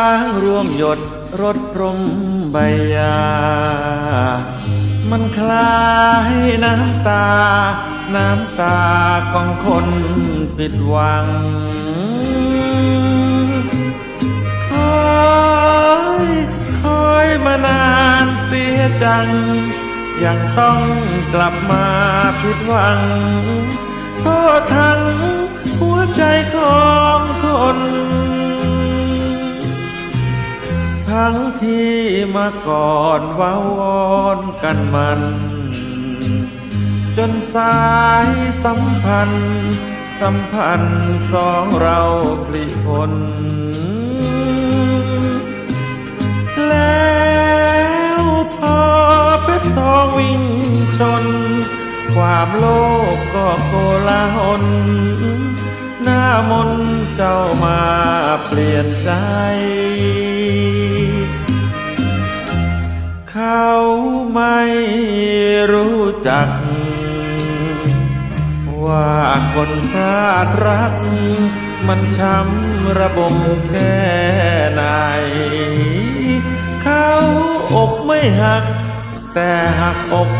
างร่วงหยดรดพรมใบยา มันคลายน้ำตา น้ำตาของคนผิดหวังคอยคอยมานานเสียจัง ยังต้องกลับมาผิดหวังโทษทั้งหัวใจ ทั้งที่มาก่อนว้าวอนกันมัน จนสายสัมพันธ์ สัมพันธ์สองเราปลิพลแล้วพอเพชรทองวิ่งชน ความโลภก็โกลาหลหน้ามนเจ้ามาเปลี่ยนใจ จัก ว่าคนพลาดรัก มันช้ำระบมแค่ไหน เขาอกไม่หัก แต่หักอก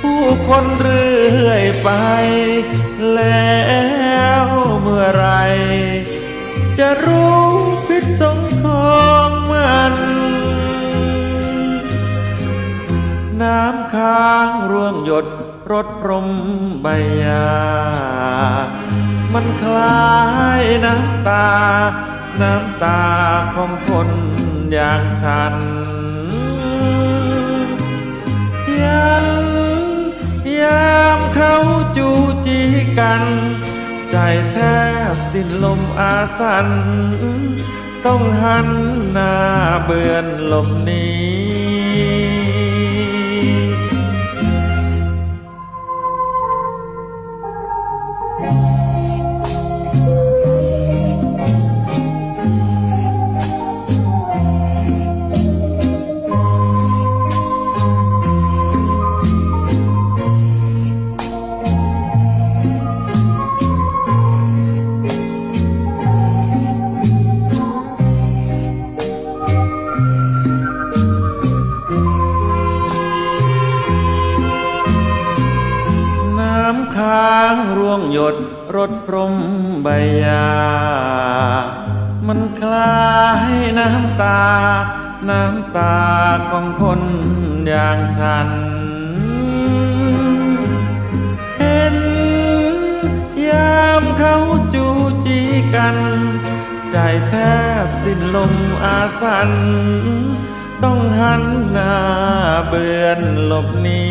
ผู้คนเรื่อยไป แล้วเมื่อไหรจะรู้พิษสงของมัน น้ำค้างร่วงหยดรดพรมใบยา มันคล้ายน้ำตา น้ำตาของคนอย่างฉันยังยามเขาจูจีกัน ใจแทบสิ้นลมอาสัน ต้องหันหน้าเบือนลบหนีน้างร่วงหยดรดพรมใบยา มันคลายน้ำตา น้ำตาของคนอย่างฉัน เห็นยามเขาจูจีกัน ใจแทบสิ้นลมอาสัน ต้องหันหน้าเบือนหลบหนี